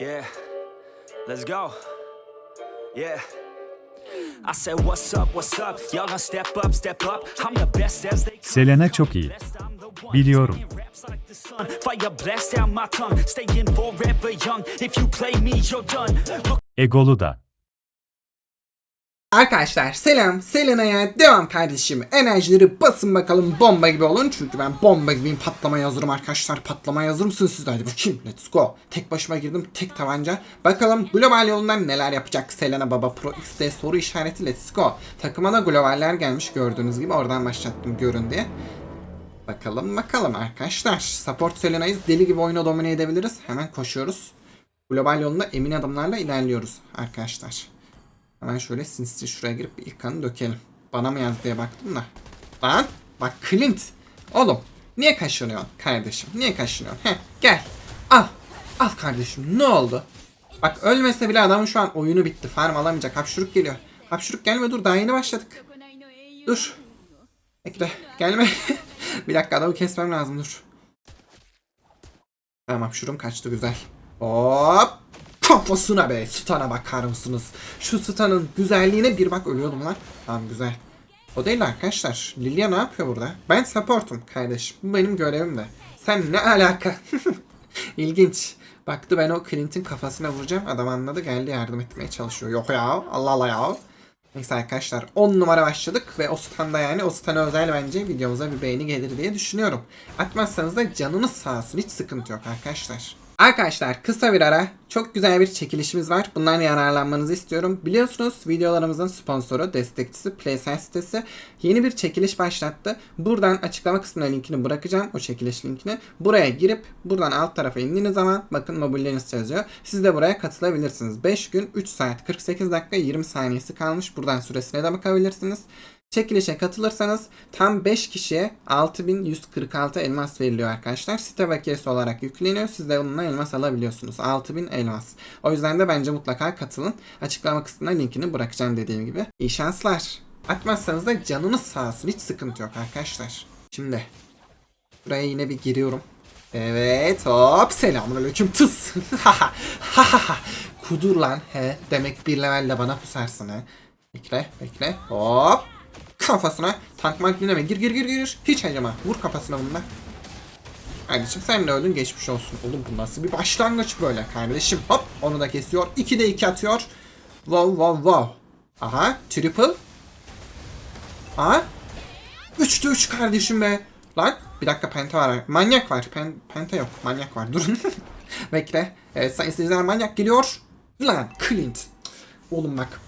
Yeah, let's go. Yeah. I said, What's up, what's up? Y'all gonna step up, step up. I'm the best as they come. Selena çok iyi. Biliyorum. Egolu da. Arkadaşlar selam Selena'ya devam kardeşim. Enerjileri basın bakalım bomba gibi olun. Çünkü ben bomba gibiyim patlamaya hazırım arkadaşlar. Patlamaya hazır mısınız siz de? Hadi bakayım let's go. Tek başıma girdim tek tabanca. Bakalım global yolundan neler yapacak Selena Baba Pro X'de soru işareti let's go. Takıma da globaller gelmiş gördüğünüz gibi. Oradan başlattım görün diye. Bakalım bakalım arkadaşlar. Support Selena'yız. Deli gibi oyunu domine edebiliriz. Hemen koşuyoruz. Global yolunda emin adımlarla ilerliyoruz arkadaşlar. Hemen şöyle sinsi şuraya girip bir ilk kanı dökelim. Bana mı yaz diye baktım da. Lan bak Clint. Oğlum niye kaşınıyorsun kardeşim? Niye kaşınıyorsun? Heh gel. Al. Al kardeşim ne oldu? Bak ölmese bile adamın şu an oyunu bitti. Farm alamayacak. Hapşuruk geliyor. Hapşuruk gelme dur daha yeni başladık. Dur. Bekle gelme. bir dakika adamı kesmem lazım dur. Tamam hapşurum kaçtı güzel. Hop. Kafasına be. Stun'a bakar mısınız? Şu stun'ın güzelliğine bir bak ölüyordum lan. Tamam güzel. O değil arkadaşlar. Lilia ne yapıyor burada? Ben supportum kardeşim. Bu benim görevim de. Sen ne alaka? İlginç. Baktı ben o Clint'in kafasına vuracağım. Adam anladı geldi yardım etmeye çalışıyor. Yok ya. Allah Allah ya. Neyse arkadaşlar 10 numara başladık ve o standa yani o stana özel bence videomuza bir beğeni gelir diye düşünüyorum. Atmazsanız da canınız sağ olsun hiç sıkıntı yok arkadaşlar. Arkadaşlar kısa bir ara çok güzel bir çekilişimiz var. Bundan yararlanmanızı istiyorum. Biliyorsunuz videolarımızın sponsoru, destekçisi PlaySide sitesi yeni bir çekiliş başlattı. Buradan açıklama kısmına linkini bırakacağım. O çekiliş linkini. Buraya girip buradan alt tarafa indiğiniz zaman bakın mobilleriniz yazıyor. Siz de buraya katılabilirsiniz. 5 gün 3 saat 48 dakika 20 saniyesi kalmış. Buradan süresine de bakabilirsiniz. Çekilişe katılırsanız tam 5 kişiye 6146 elmas veriliyor arkadaşlar. Site bakiyesi olarak yükleniyor. Siz de onunla elmas alabiliyorsunuz. 6000 elmas. O yüzden de bence mutlaka katılın. Açıklama kısmına linkini bırakacağım dediğim gibi. İyi şanslar. Atmazsanız da canınız sağ olsun. Hiç sıkıntı yok arkadaşlar. Şimdi buraya yine bir giriyorum. Evet hop selamünaleyküm tıs. Kudur lan he. Demek bir levelle bana pusarsın he. Bekle bekle hop. Kafasına tank mank dinleme. Gir gir gir gir. Hiç acıma. Vur kafasına bununla. Kardeşim sen de öldün geçmiş olsun. Oğlum bu nasıl bir başlangıç böyle kardeşim. Hop onu da kesiyor. 2'de 2 atıyor. Wow wow wow. Aha triple. Aha. 3'te 3 kardeşim be. Lan bir dakika penta var. Manyak var. Pen, penta yok. Manyak var. Durun. Bekle. Evet sayın seyirciler manyak geliyor. Lan Clint. Oğlum bak.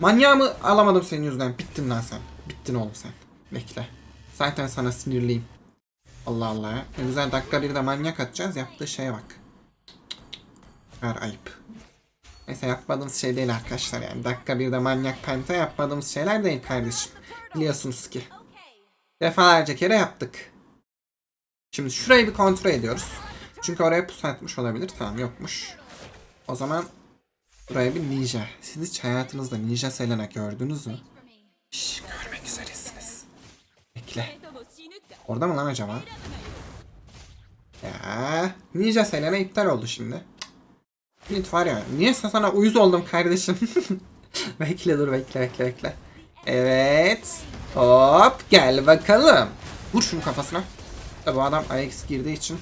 Manyağımı alamadım senin yüzünden. Bittin lan sen. Bittin oğlum sen. Bekle. Zaten sana sinirliyim. Allah Allah ya. Ne güzel dakika bir de manyak atacağız. Yaptığı şeye bak. Ver ayıp. Neyse yapmadığımız şey değil arkadaşlar yani. Dakika bir de manyak penta yapmadığımız şeyler değil kardeşim. Biliyorsunuz ki. Defalarca kere yaptık. Şimdi şurayı bir kontrol ediyoruz. Çünkü oraya pusu atmış olabilir. Tamam yokmuş. O zaman buraya bir ninja. Siz hiç hayatınızda ninja Selena gördünüz mü? Şş, Orada mı lan acaba? Ya Ninja Selena iptal oldu şimdi. Cık. var ya. Niye sana uyuz oldum kardeşim? bekle dur bekle bekle bekle. Evet. Hop gel bakalım. Vur şunu kafasına. Bu adam AX girdiği için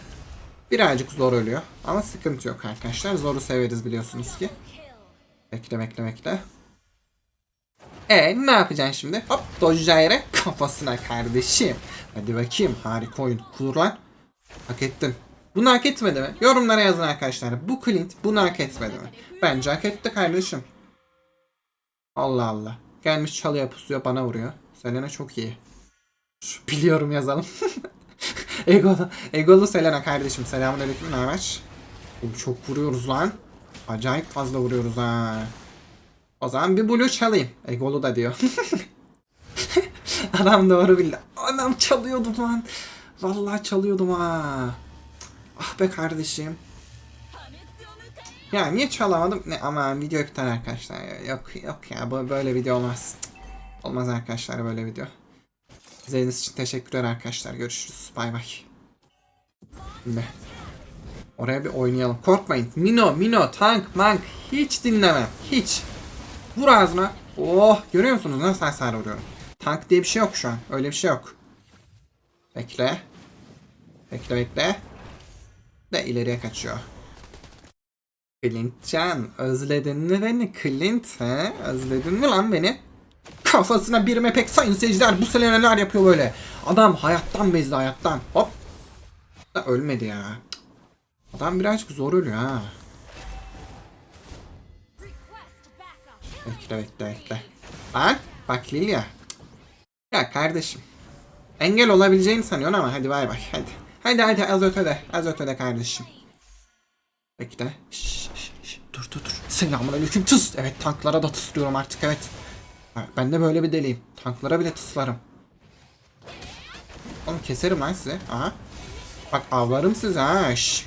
birazcık zor ölüyor. Ama sıkıntı yok arkadaşlar. Zoru severiz biliyorsunuz ki. Bekle bekle bekle. E ne yapacaksın şimdi? Hop dojca yere kafasına kardeşim. Hadi bakayım harika oyun. Kur lan. Hak ettin. Bunu hak etmedi mi? Yorumlara yazın arkadaşlar. Bu Clint bunu hak etmedi mi? Bence hak etti kardeşim. Allah Allah. Gelmiş çalıyor pusuyor bana vuruyor. Selena çok iyi. Şu, biliyorum yazalım. Egolu, Egolu Selena kardeşim. Selamünaleyküm ne haber? Oğlum çok vuruyoruz lan. Acayip fazla vuruyoruz ha. O zaman bir blue çalayım. Egolu da diyor. Adam doğru bildi. Anam çalıyordum lan. Vallahi çalıyordum ha. Ah be kardeşim. Ya niye çalamadım? Ne ama video iptal arkadaşlar. Yok yok ya böyle video olmaz. Olmaz arkadaşlar böyle video. İzlediğiniz için teşekkürler arkadaşlar. Görüşürüz. Bay bay. Şimdi Oraya bir oynayalım. Korkmayın. Mino, Mino, tank, mank hiç dinlemem. Hiç. Vur ağzına. Oh görüyor musunuz nasıl hasar vuruyorum. Tank diye bir şey yok şu an. Öyle bir şey yok. Bekle. Bekle bekle. De ileriye kaçıyor. Clintcan özledin mi beni Clint he? Özledin mi lan beni? Kafasına bir mepek sayın seyirciler bu sene neler yapıyor böyle. Adam hayattan bezdi hayattan. Hop. Da ölmedi ya. Adam birazcık zor ölüyor ha. Bekle bekle bekle. Lan bak Lilia. Ya kardeşim. Engel olabileceğini sanıyorsun ama hadi bay bay hadi. Hadi hadi az ötede az ötede kardeşim. Bekle. Şş, şş, şş. Dur dur dur. Selamünaleyküm tıs. Evet tanklara da tıslıyorum artık evet. Ben de böyle bir deliyim. Tanklara bile tıslarım. Oğlum keserim lan size. Aha. Bak avlarım size ha. Şş.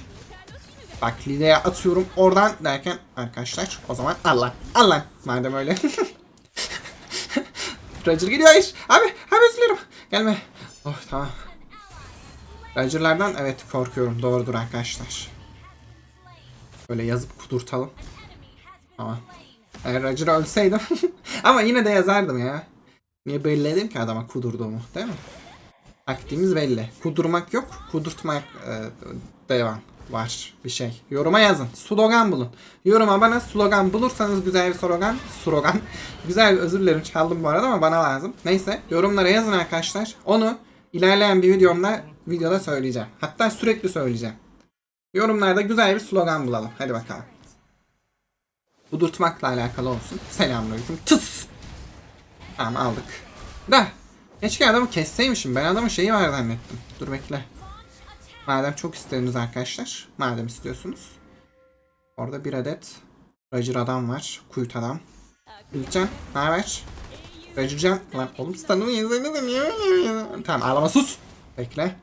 Bak Lide'ye atıyorum oradan derken arkadaşlar o zaman Allah Allah madem öyle. Roger geliyor hayır. Abi abi üzülüyorum. Gelme. Oh tamam. Roger'lardan evet korkuyorum doğrudur arkadaşlar. Böyle yazıp kudurtalım. Tamam. Eğer Roger ölseydim. Ama yine de yazardım ya. Niye belli ki adama kudurduğumu değil mi? Taktiğimiz belli. Kudurmak yok. Kudurtmak e, devam var bir şey. Yoruma yazın. Slogan bulun. Yoruma bana slogan bulursanız güzel bir slogan. Slogan. güzel bir özür dilerim çaldım bu arada ama bana lazım. Neyse yorumlara yazın arkadaşlar. Onu ilerleyen bir videomda videoda söyleyeceğim. Hatta sürekli söyleyeceğim. Yorumlarda güzel bir slogan bulalım. Hadi bakalım. Kudurtmakla alakalı olsun. Selamünaleyküm. Tıs. Tamam aldık. Da. Keşke adamı kesseymişim. Ben adamın şeyi var zannettim. Dur bekle. Madem çok isteriniz arkadaşlar. Madem istiyorsunuz. Orada bir adet Roger adam var. Kuyut adam. Bilcan ne haber? Rogercan. Lan oğlum standımı yazarınız niye? Tamam ağlama sus. Bekle.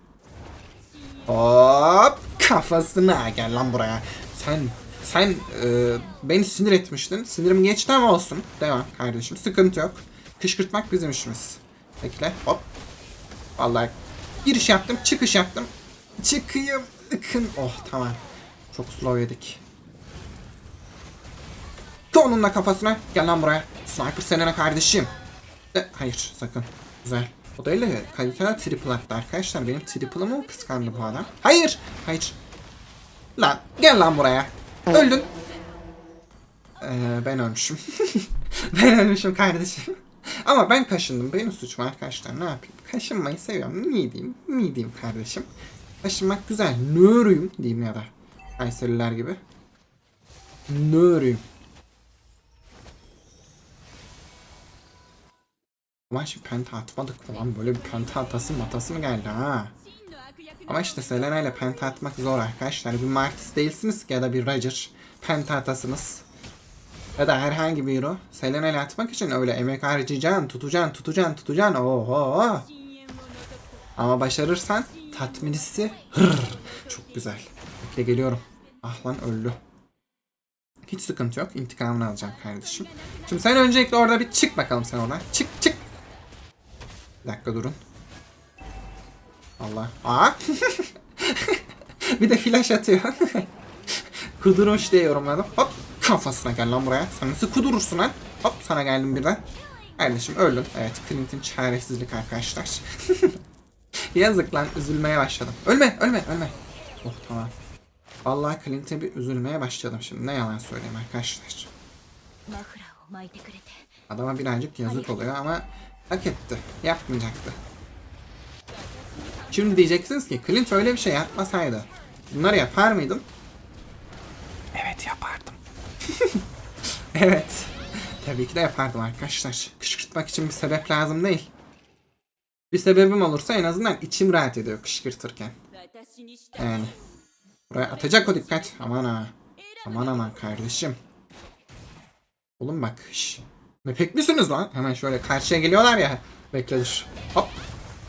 Hop kafasına gel lan buraya. Sen sen e, beni sinir etmiştin. Sinirim geçti ama olsun. Devam kardeşim. Sıkıntı yok. Kışkırtmak bizim işimiz. Bekle. Hop. Vallahi giriş yaptım, çıkış yaptım. Çıkayım. Ikın. Oh tamam. Çok slow yedik. Onunla kafasına. Gel lan buraya. Sniper senene kardeşim. De, hayır sakın. Güzel. O da öyle kaliteli triple attı arkadaşlar. Benim triple'ımı mı kıskandı bu adam? Hayır. Hayır. Lan gel lan buraya. Öldün. Ee, ben ölmüşüm. ben ölmüşüm kardeşim. Ama ben kaşındım. Benim suçum arkadaşlar. Ne yapayım? Kaşınmayı seviyorum. Niye diyeyim? Niye diyeyim kardeşim? Kaşınmak güzel. Nörüyüm diyeyim ya da. Kayseriler gibi. Nörüyüm. Ama şimdi penta atmadık mı lan? Böyle bir penta atası matası mı geldi ha? Ama işte Selena ile penta atmak zor arkadaşlar. Bir Martis değilsiniz ki ya da bir Roger. Penta atasınız. Ya da herhangi bir hero. Selena ile atmak için öyle emek harcayacaksın, tutacaksın, tutacaksın, tutacaksın. Oho. Ama başarırsan tatmin hissi hırr. Çok güzel. Bekle geliyorum. Ah lan öldü. Hiç sıkıntı yok. İntikamını alacağım kardeşim. Şimdi sen öncelikle orada bir çık bakalım sen oradan. Çık çık. Bir dakika durun. Allah. Aa. bir de flash atıyor. Kudurmuş diye yorumladım. Hop kafasına gel lan buraya. Sen nasıl kudurursun lan? Hop sana geldim birden. Kardeşim öldün. Evet Clint'in çaresizlik arkadaşlar. Yazık lan üzülmeye başladım. Ölme ölme ölme. Oh tamam. Vallahi Clint'e bir üzülmeye başladım şimdi. Ne yalan söyleyeyim arkadaşlar. Adama birazcık yazık oluyor ama hak etti. Yapmayacaktı. Şimdi diyeceksiniz ki Clint öyle bir şey yapmasaydı bunları yapar mıydın? Evet yapardım. evet. Tabii ki de yapardım arkadaşlar. Kışkırtmak için bir sebep lazım değil. Bir sebebim olursa en azından içim rahat ediyor kışkırtırken. Yani. Buraya atacak o dikkat. Aman ha. Aman aman kardeşim. Oğlum bak. Şş. Ne pek misiniz lan? Hemen şöyle karşıya geliyorlar ya. Bekle dur. Hop.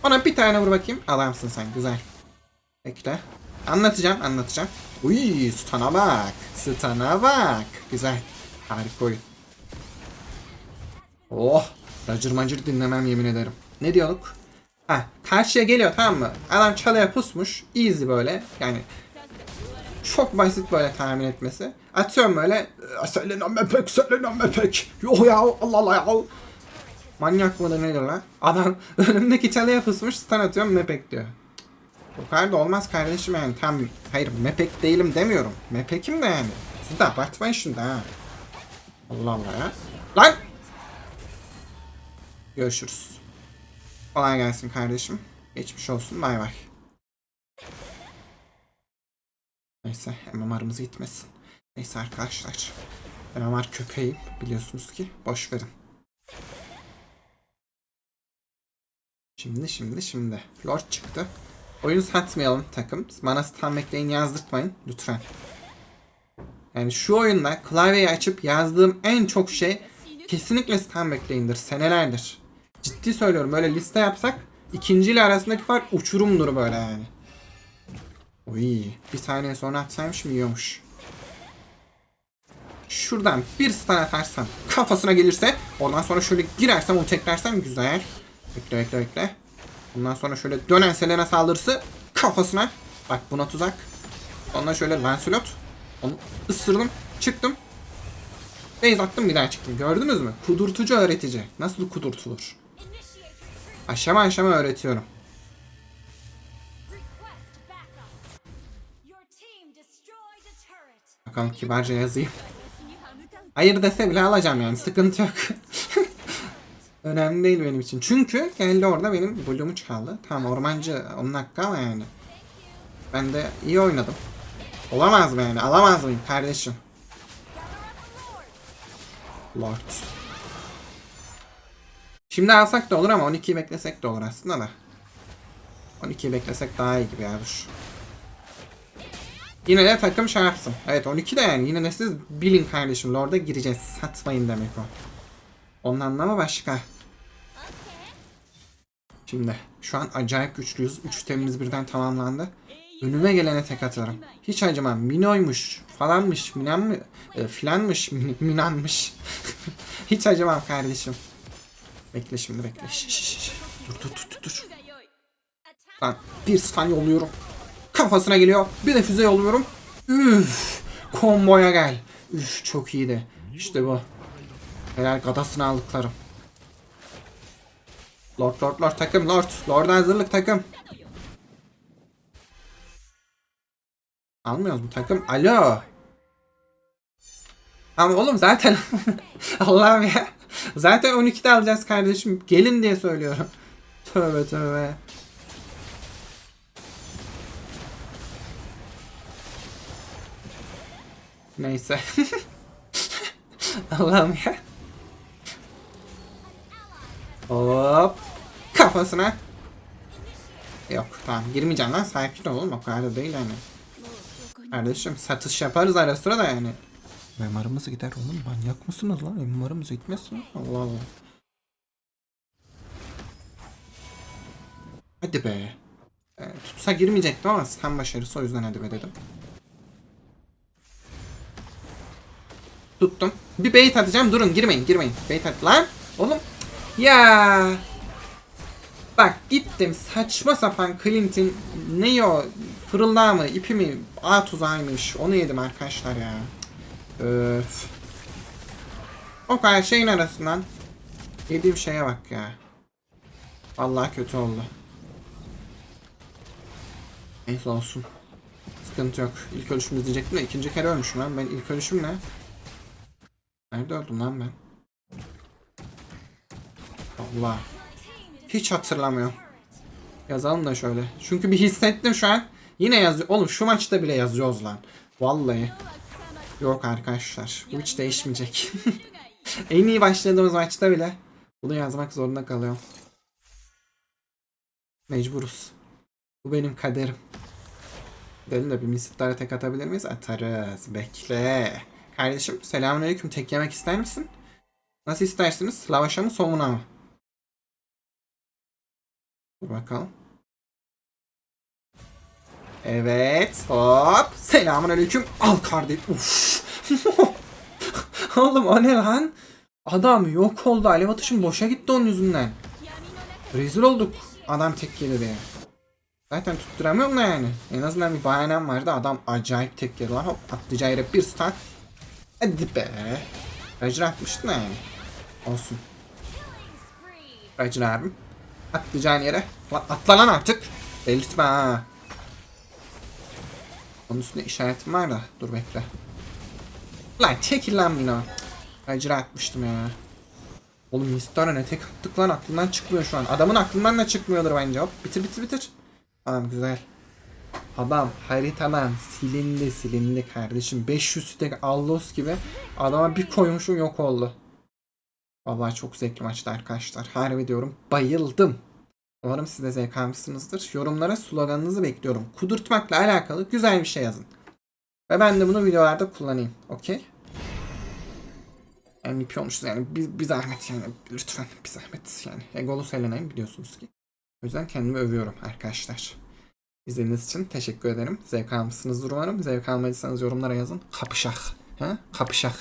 Ona bir tane vur bakayım. Adamsın sen güzel. Bekle. Anlatacağım anlatacağım. Uy stana bak. Stana bak. Güzel. Harika oyun. Oh. Racır macır dinlemem yemin ederim. Ne diyorduk? Ha karşıya geliyor tamam mı? Adam çalıya pusmuş. Easy böyle. Yani Çok basit böyle tahmin etmesi. Atıyorum böyle. "Ee, Selena Mepek, Selena Mepek. Yo ya Allah Allah ya. Manyak mıdır nedir lan? Adam önümdeki çalıya fısmış stun atıyorum Mepek diyor. Bu kadar da olmaz kardeşim yani tam hayır Mepek değilim demiyorum. Mepek'im de yani. Siz de abartmayın şimdi ha. Allah Allah ya. Lan! Görüşürüz. Kolay gelsin kardeşim. Geçmiş olsun bay bay. Neyse MMR'ımız gitmesin. Neyse arkadaşlar. MMR köpeğim biliyorsunuz ki. Boş verin. Şimdi şimdi şimdi. Lord çıktı. Oyun satmayalım takım. Bana stun bekleyin yazdırtmayın lütfen. Yani şu oyunda klavyeyi açıp yazdığım en çok şey kesinlikle stun bekleyindir. Senelerdir. Ciddi söylüyorum böyle liste yapsak ikinci ile arasındaki fark uçurumdur böyle yani. Oy, bir saniye sonra atsaymışım yiyormuş. Şuradan bir stun atarsam kafasına gelirse ondan sonra şöyle girersem onu teklersem güzel. Bekle bekle bekle. Ondan sonra şöyle dönen Selena saldırısı kafasına. Bak buna tuzak. Ondan şöyle Lancelot. Onu ısırdım. Çıktım. Base attım bir daha çıktım. Gördünüz mü? Kudurtucu öğretici. Nasıl kudurtulur? Aşama aşama öğretiyorum. Bakalım kibarca yazayım. Hayır dese bile alacağım yani sıkıntı yok. Önemli değil benim için. Çünkü geldi orada benim bulumu çaldı. Tamam ormancı 10 dakika ama yani. Ben de iyi oynadım. Olamaz mı yani? Alamaz mıyım kardeşim? Lord. Şimdi alsak da olur ama 12'yi beklesek de olur aslında da. 12'yi beklesek daha iyi gibi ya dur. Yine de takım şey yapsın. Evet 12 de yani yine de siz bilin kardeşim Lord'a gireceğiz. Satmayın demek o. Onun anlamı başka. Şimdi şu an acayip güçlüyüz. 3 temimiz birden tamamlandı. Önüme gelene tek atarım. Hiç acımam. Minoymuş falanmış. Minan mı? E, filanmış. min- minanmış. Hiç acımam kardeşim. Bekle şimdi bekle. Şş, dur dur dur, dur. Lan bir stun yolluyorum. Kafasına geliyor. Bir de füze yolluyorum. Üf. Komboya gel. Üf çok iyiydi. İşte bu. Helal gadasını aldıklarım. Lord Lord Lord takım Lord. Lord'a hazırlık takım. Almıyoruz bu takım. Alo. Ama oğlum zaten Allah'ım ya. Zaten 12'de alacağız kardeşim. Gelin diye söylüyorum. Tövbe tövbe. Neyse. Allah'ım ya. Hop. Kafasına. Yok tamam girmeyeceğim lan sakin ol oğlum o kadar da değil yani. Kardeşim satış yaparız ara sıra da yani. Memarımız gider oğlum manyak mısınız lan? Memarımız gitmesin. Allah Allah. Hadi be. Ee, tutsa girmeyecektim ama sen başarısı o yüzden hadi be dedim. Tuttum. Bir bait atacağım. Durun girmeyin girmeyin. Bait at lan. Oğlum. Ya. Bak gittim saçma sapan Clint'in ne o fırıldağı mı ipi mi a tuzağıymış onu yedim arkadaşlar ya. Öf. O kadar şeyin arasından yediğim şeye bak ya. Vallahi kötü oldu. Neyse olsun. Sıkıntı yok. İlk ölüşümüz diyecektim de ikinci kere ölmüşüm lan. Ben ilk ölüşüm ne? Nerede öldüm lan ben? Allah. Hiç hatırlamıyorum. Yazalım da şöyle. Çünkü bir hissettim şu an. Yine yazıyor. Oğlum şu maçta bile yazıyoruz lan. Vallahi. Yok arkadaşlar. Bu hiç değişmeyecek. en iyi başladığımız maçta bile bunu yazmak zorunda kalıyorum. Mecburuz. Bu benim kaderim. Gidelim de bir misitlere tek atabilir miyiz? Atarız. Bekle. Kardeşim selamünaleyküm. Tek yemek ister misin? Nasıl istersiniz? Lavaşa mı somuna mı? Dur bakalım. Evet. Hop. Selamünaleyküm. Al kardeşim. Uf. Oğlum o ne lan? Adam yok oldu. Alev atışım boşa gitti onun yüzünden. Rezil olduk. Adam tek yedi diye. Zaten tutturamıyorum da yani. En azından bir bahanem vardı. Adam acayip tek yedi lan. Hop atlayacağı yere bir start. Hadi be. Roger atmıştın yani. Olsun. Roger abim. Atlayacağın yere. Atla lan artık. Delirtme ha. Onun üstünde işaretim var da. Dur bekle. Lan çekil lan Mino. Roger atmıştım ya. Oğlum Mistara ne tek attık lan aklından çıkmıyor şu an. Adamın aklından da çıkmıyordur bence. Hop bitir bitir bitir. Tamam güzel. Adam haritadan silindi silindi kardeşim. 500 stack Allos gibi adama bir koymuşum yok oldu. Vallahi çok zevkli maçtı arkadaşlar. Harbi diyorum bayıldım. Umarım siz de zevk almışsınızdır. Yorumlara sloganınızı bekliyorum. Kudurtmakla alakalı güzel bir şey yazın. Ve ben de bunu videolarda kullanayım. Okey? MVP olmuşuz yani bir, bir zahmet yani lütfen bir zahmet yani. Egolu Selena'yım biliyorsunuz ki. O yüzden kendimi övüyorum arkadaşlar. İzlediğiniz için teşekkür ederim. Zevk almışsınızdır umarım. Zevk almadıysanız yorumlara yazın. Kapışak. Ha? Kapışak.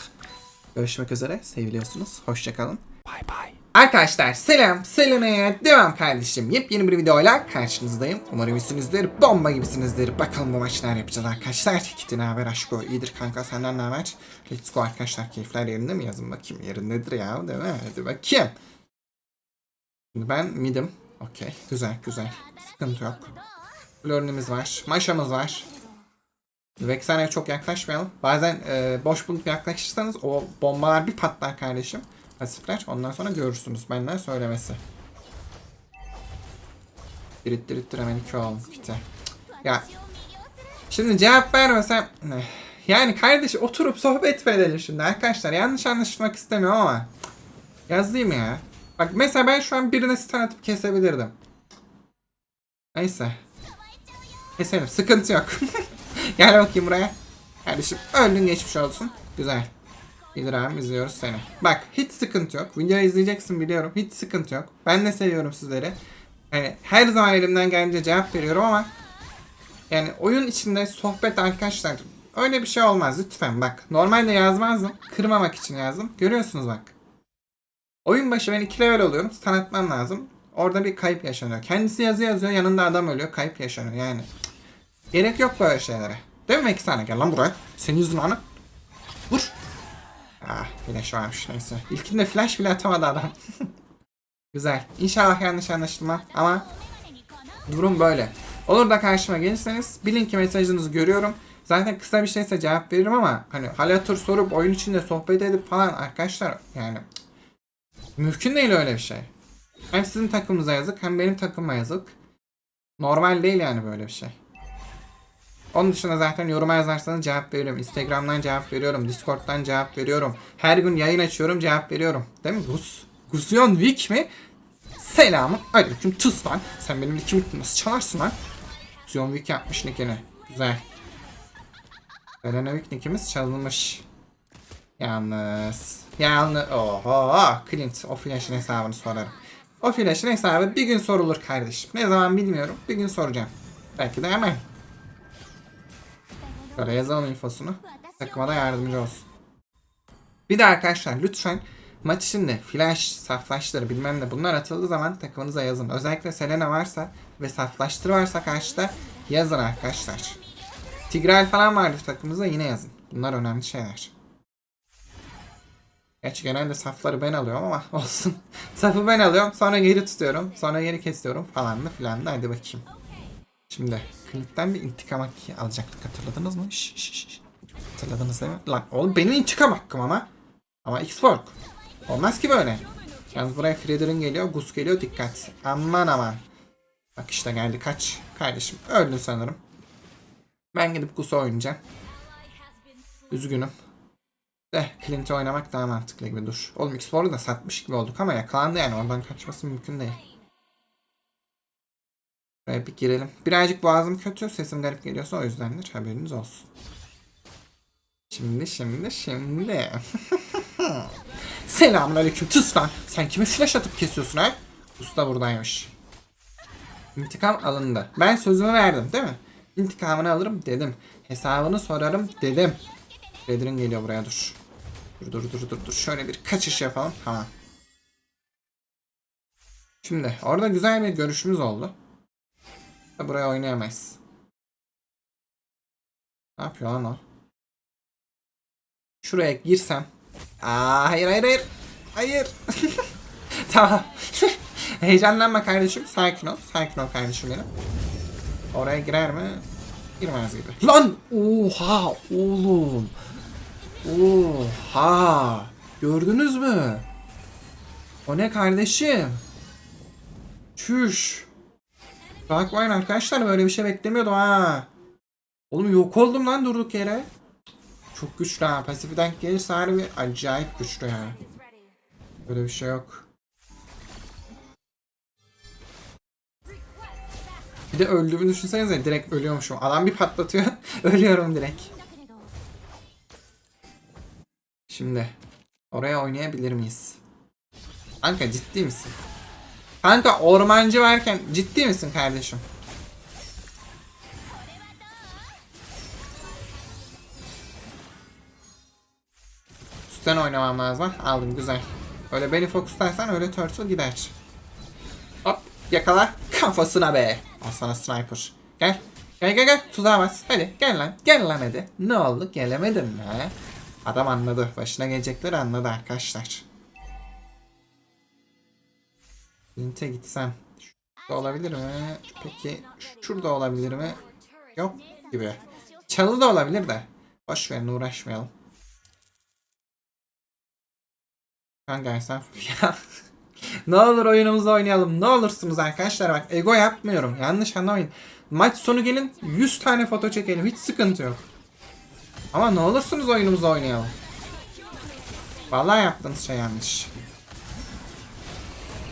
Görüşmek üzere. Seviliyorsunuz. Hoşçakalın. Bay bay. Arkadaşlar selam. Selena'ya devam kardeşim. Yepyeni bir videoyla karşınızdayım. Umarım iyisinizdir. Bomba gibisinizdir. Bakalım bu maçlar yapacağız arkadaşlar. Kiti ne haber aşko? İyidir kanka senden ne haber? Let's go arkadaşlar. Keyifler yerinde mi? Yazın bakayım. Yerindedir ya değil mi? Hadi bakayım. Şimdi ben midim. Okey. Güzel güzel. Sıkıntı yok. Flörnümüz var. Maşamız var. Vexena'ya çok yaklaşmayalım. Bazen e, boş bulup yaklaşırsanız o bombalar bir patlar kardeşim. Pasifler. Ondan sonra görürsünüz benden söylemesi. Dirit dirit hemen iki oğlum kite. Ya Şimdi cevap vermesem eh, yani kardeş oturup sohbet edelim şimdi arkadaşlar. Yanlış anlaşılmak istemiyorum ama yazayım ya. Bak mesela ben şu an birine stun atıp kesebilirdim. Neyse. Keselim. Sıkıntı yok. Gel bakayım buraya. Kardeşim öldün geçmiş olsun. Güzel. İlrahim izliyoruz seni. Bak hiç sıkıntı yok. Videoyu izleyeceksin biliyorum. Hiç sıkıntı yok. Ben de seviyorum sizleri. Yani her zaman elimden gelince cevap veriyorum ama yani oyun içinde sohbet arkadaşlar öyle bir şey olmaz lütfen bak. Normalde yazmazdım. Kırmamak için yazdım. Görüyorsunuz bak. Oyun başı ben 2 level oluyorum. Stun atmam lazım. Orada bir kayıp yaşanıyor. Kendisi yazı yazıyor. Yanında adam ölüyor. Kayıp yaşanıyor yani. Gerek yok böyle şeylere. Değil mi iki tane? Gel lan buraya. Senin yüzün anı. Vur. Ah flash varmış neyse. İlkinde flash bile atamadı adam. Güzel. İnşallah yanlış anlaşılma ama durum böyle. Olur da karşıma gelirseniz bilin ki mesajınızı görüyorum. Zaten kısa bir şeyse cevap veririm ama hani hal tur sorup oyun içinde sohbet edip falan arkadaşlar yani mümkün değil öyle bir şey. Hem sizin takımınıza yazık hem benim takımıma yazık. Normal değil yani böyle bir şey. Onun dışında zaten yoruma yazarsanız cevap veriyorum. Instagram'dan cevap veriyorum. Discord'dan cevap veriyorum. Her gün yayın açıyorum cevap veriyorum. Değil mi Gus? Gusyon Week mi? Selamın aleyküm tıs lan. Sen benim nickimi nasıl çalarsın lan? Gusyon Week yapmış nickini. Güzel. Selena Week nickimiz çalınmış. Yalnız. Yalnız. Oho. Clint. O flash'ın hesabını sorarım. O flash'ın hesabı bir gün sorulur kardeşim. Ne zaman bilmiyorum. Bir gün soracağım. Belki de hemen. Böyle yazalım infosunu. Takıma da yardımcı olsun. Bir de arkadaşlar lütfen maç içinde flash, saflaştır bilmem ne bunlar atıldığı zaman takımınıza yazın. Özellikle Selena varsa ve saflaştır varsa karşıda yazın arkadaşlar. Tigreal falan vardır takımımızda yine yazın. Bunlar önemli şeyler. Gerçi genelde safları ben alıyorum ama olsun. Safı ben alıyorum sonra geri tutuyorum sonra geri kesiyorum falan da filan da hadi bakayım. Şimdi Clint'ten bir intikam hakkı alacaktık hatırladınız mı? Şş, şş. Hatırladınız değil mi? Lan oğlum benim intikam hakkım ama. Ama X-Borg. Olmaz ki böyle. Yalnız buraya Fredrin geliyor, Gus geliyor dikkat. Aman aman. Bak işte geldi kaç. Kardeşim öldün sanırım. Ben gidip Gus'u oynayacağım. Üzgünüm. De Clint'i oynamak daha mantıklı gibi dur. Oğlum X-Borg'u da satmış gibi olduk ama yakalandı yani oradan kaçması mümkün değil. Buraya bir girelim. Birazcık boğazım kötü. Sesim garip geliyorsa o yüzdendir. Haberiniz olsun. Şimdi şimdi şimdi. Selamun aleyküm. Tıs. Sen kime flash atıp kesiyorsun ha? Usta buradaymış. İntikam alındı. Ben sözümü verdim değil mi? İntikamını alırım dedim. Hesabını sorarım dedim. Redrin geliyor buraya dur. Dur dur dur dur dur. Şöyle bir kaçış yapalım. Tamam. Şimdi orada güzel bir görüşümüz oldu. Buraya oynayamayız. Ne yapıyor lan o? Şuraya girsem. Aa hayır hayır hayır. Hayır. tamam. Heyecanlanma kardeşim. Sakin ol. Sakin ol kardeşim benim. Oraya girer mi? Girmez gibi. Lan! Oha! Oğlum! Oha! Gördünüz mü? O ne kardeşim? Çüş. Bakmayın arkadaşlar böyle bir şey beklemiyordum ha. Oğlum yok oldum lan durduk yere. Çok güçlü ha. Pasifi denk gelirse harbi acayip güçlü ready. Böyle bir şey yok. Bir de öldüğümü düşünsenize direkt ölüyormuşum. Adam bir patlatıyor. Ölüyorum direkt. Şimdi oraya oynayabilir miyiz? Kanka ciddi misin? Kanka ormancı varken ciddi misin kardeşim? Üstten oynamam lazım. Aldım güzel. Öyle beni fokuslarsan öyle turtle gider. Hop yakala kafasına be. Al sana sniper. Gel. Gel gel gel tuzağa bas. Hadi gel lan. Gel lan hadi. Ne oldu gelemedin mi? Adam anladı. Başına gelecekleri anladı arkadaşlar. Lint'e gitsem. Şurada olabilir mi? Peki şurada olabilir mi? Yok gibi. Çalı da olabilir de. Boş verin uğraşmayalım. Kanka sen ya. ne olur oyunumuzu oynayalım. Ne olursunuz arkadaşlar bak ego yapmıyorum. Yanlış anlamayın. Maç sonu gelin 100 tane foto çekelim. Hiç sıkıntı yok. Ama ne olursunuz oyunumuzu oynayalım. Vallahi yaptığınız şey yanlış.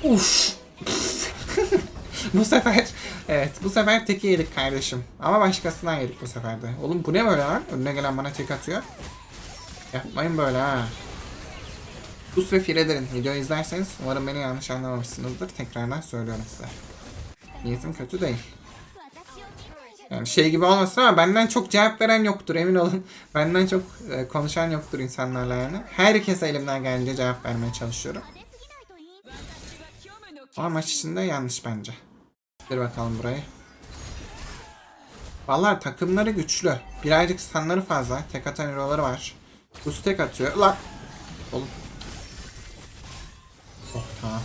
Uf. bu sefer evet bu sefer teki yedik kardeşim. Ama başkasından yedik bu sefer de. Oğlum bu ne böyle lan? Önüne gelen bana tek atıyor. Yapmayın böyle ha. Bus ve Fireder'in videoyu izlerseniz umarım beni yanlış anlamamışsınızdır. Tekrardan söylüyorum size. Niyetim kötü değil. Yani şey gibi olmasın ama benden çok cevap veren yoktur emin olun. Benden çok e, konuşan yoktur insanlarla yani. Herkese elimden gelince cevap vermeye çalışıyorum. Ama maç içinde yanlış bence. Bir bakalım burayı. Vallahi takımları güçlü. Birazcık stunları fazla. Tek atan hero'ları var. Boost tek atıyor. Lan! Oğlum. Oh tamam.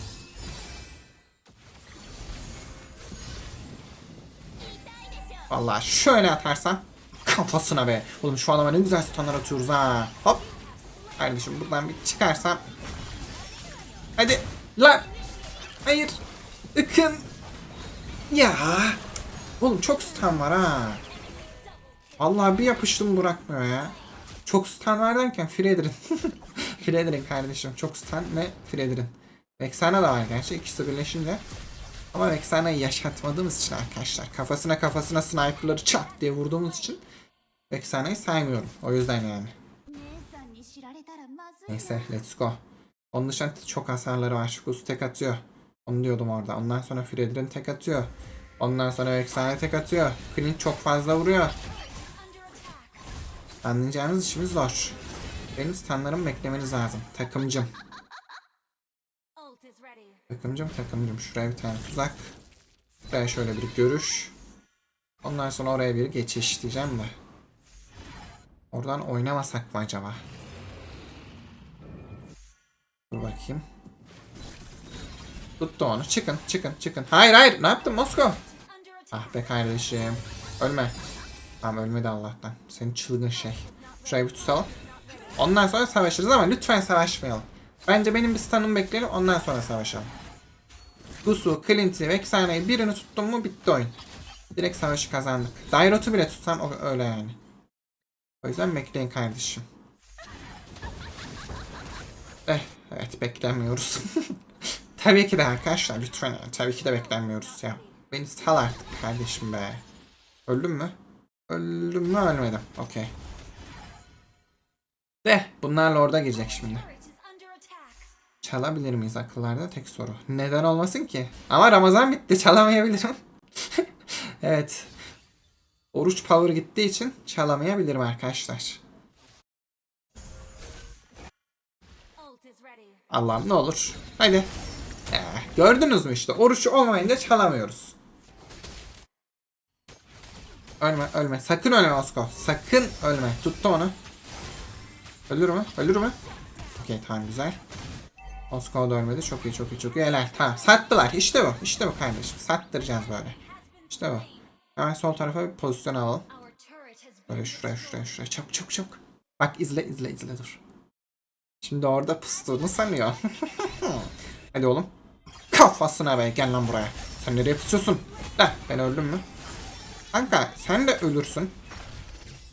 Vallahi şöyle atarsam kafasına be. Oğlum şu adama ne güzel stunlar atıyoruz ha. Hop. Kardeşim buradan bir çıkarsam. Hadi. Lan. Hayır. Ikın. Ya. Oğlum çok stun var ha. Vallahi bir yapıştım bırakmıyor ya. Çok stun var derken Fredrin. Fredrin kardeşim. Çok stun ve Fredrin. Vexana da var gerçi. ikisi birleşince. Ama Vexana'yı yaşatmadığımız için arkadaşlar. Kafasına kafasına sniperları çat diye vurduğumuz için Vexana'yı saymıyorum. O yüzden yani. Neyse let's go. Onun dışında çok hasarları var. Gus tek atıyor. Onu diyordum orada. Ondan sonra Fredrin tek atıyor. Ondan sonra Vexana tek atıyor. Clint çok fazla vuruyor. Anlayacağınız işimiz zor. Benim stunlarımı beklemeniz lazım. Takımcım. Takımcım takımcım. Şuraya bir tane tuzak. Şuraya şöyle bir görüş. Ondan sonra oraya bir geçiş diyeceğim de. Oradan oynamasak mı acaba? Dur bakayım. Tuttu onu. Çıkın çıkın çıkın. Hayır hayır. Ne yaptın Mosko? Ah be kardeşim. Ölme. Tamam ölmedi Allah'tan. Senin çılgın şey. Şurayı bir tutalım. Ondan sonra savaşırız ama lütfen savaşmayalım. Bence benim bir stun'ımı bekleyelim ondan sonra savaşalım. Gusu, Clint'i, Vexana'yı birini tuttum mu bitti oyun. Direkt savaşı kazandık. Dairot'u bile tutsam öyle yani. O yüzden bekleyin kardeşim. Eh, evet beklemiyoruz. tabii ki de arkadaşlar lütfen yani, tabii ki de beklemiyoruz ya. Beni sal artık kardeşim be. Öldüm mü? Öldüm mü ölmedim. Okey. De bunlarla orada girecek şimdi. Çalabilir miyiz akıllarda tek soru. Neden olmasın ki? Ama Ramazan bitti çalamayabilirim. evet. Oruç power gittiği için çalamayabilirim arkadaşlar. Allah'ım ne olur. Hadi. Eh, gördünüz mü işte oruç olmayınca çalamıyoruz. Ölme ölme. Sakın ölme Osko. Sakın ölme. Tuttu onu. Ölür mü? Ölür mü? Okey tamam güzel. Osko da ölmedi. Çok iyi çok iyi çok iyi. Helal. Tamam sattılar. İşte bu. İşte bu kardeşim. Sattıracağız böyle. İşte bu. Hemen sol tarafa bir pozisyon alalım. Böyle şuraya şuraya şuraya. Çabuk çabuk çabuk. Bak izle izle izle dur. Şimdi orada pustuğunu sanıyor. Hadi oğlum. Kafasına be gel lan buraya. Sen nereye pusuyorsun? Da ben öldüm mü? Kanka sen de ölürsün.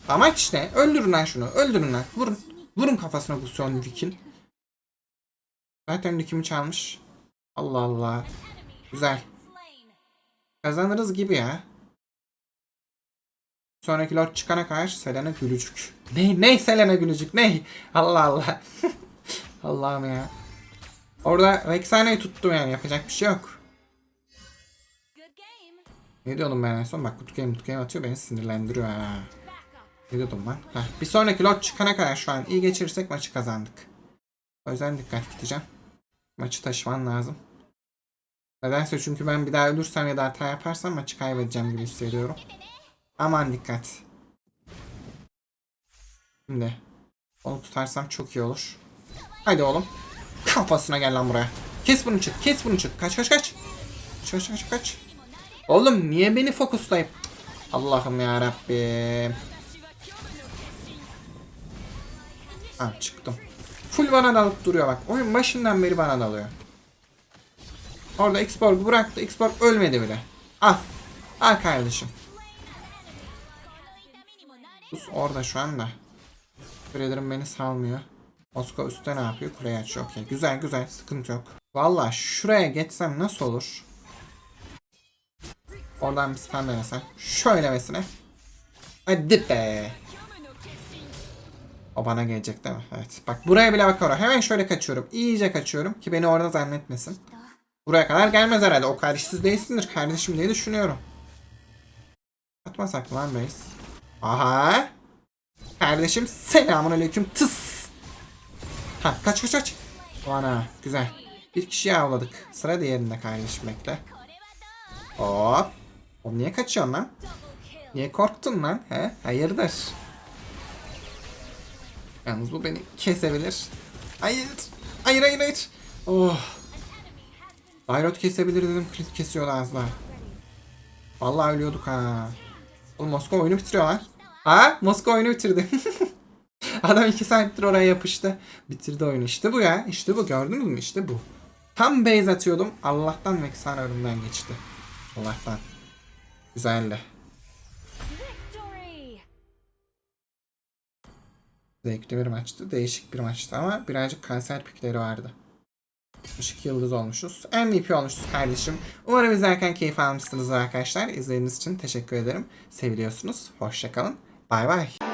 Amaç ne? Öldürün lan şunu. Öldürün lan. Vurun. Vurun kafasına bu son Rick'in. Zaten Rick'imi çalmış. Allah Allah. Güzel. Kazanırız gibi ya. Sonraki lord çıkana kadar Selena gülücük. Ne? Ne Selena gülücük? Ne? Allah Allah. Allah'ım ya. Orada Vexana'yı tuttum yani yapacak bir şey yok. Good. Ne diyordum ben en son? Bak kutu game kutu game atıyor beni sinirlendiriyor ha. Ne diyordum ben? Heh, bir sonraki lord çıkana kadar şu an iyi geçirirsek maçı kazandık. O yüzden dikkat gideceğim. Maçı taşıman lazım. Nedense çünkü ben bir daha ölürsem ya da hata yaparsam maçı kaybedeceğim gibi hissediyorum. Aman dikkat. Şimdi onu tutarsam çok iyi olur. Haydi oğlum. Kafasına gel lan buraya. Kes bunu çık. Kes bunu çık. Kaç kaç kaç. Kaç kaç kaç kaç. Oğlum niye beni fokuslayıp Allah'ım ya Rabbim. Ha çıktım. Full bana dalıp duruyor bak. Oyun başından beri bana dalıyor. Orada Xborg bıraktı. Xborg ölmedi bile. Al. Al kardeşim. Orada şu anda. Ederim beni salmıyor. Moskova üstte ne yapıyor? Kuleyi açıyor. Okey. Güzel güzel. Sıkıntı yok. Valla şuraya geçsem nasıl olur? Oradan bir spam denesem. Şöylemesine. Hadi be. O bana gelecek değil mi? Evet. Bak buraya bile bakıyorum. Hemen şöyle kaçıyorum. İyice kaçıyorum ki beni orada zannetmesin. Buraya kadar gelmez herhalde. O kadar işsiz değilsindir kardeşim diye düşünüyorum. Atmasak lan? Aha. Kardeşim selamun aleyküm. Tıs. Ha kaç kaç kaç. Ana güzel. Bir kişiyi avladık. Sıra diğerinde kardeşim. Hop. O niye kaçıyorsun lan? Niye korktun lan? He? Hayırdır? Yalnız bu beni kesebilir. Hayır. Hayır hayır hayır. Oh. Bayrot kesebilir dedim. Crit kesiyordu az. Vallahi ölüyorduk ha. Oğlum Moskova oyunu bitiriyor lan. Ha? Moskova oyunu bitirdi. Adam iki saattir oraya yapıştı. Bitirdi oyunu. İşte bu ya. İşte bu. Gördünüz mü? İşte bu. Tam base atıyordum. Allah'tan Vexana önümden geçti. Allah'tan. Güzeldi. Zevkli bir maçtı. Değişik bir maçtı ama birazcık kanser pikleri vardı. 62 yıldız olmuşuz. MVP olmuşuz kardeşim. Umarım izlerken keyif almışsınızdır arkadaşlar. İzlediğiniz için teşekkür ederim. Seviliyorsunuz. Hoşçakalın. Bay bay.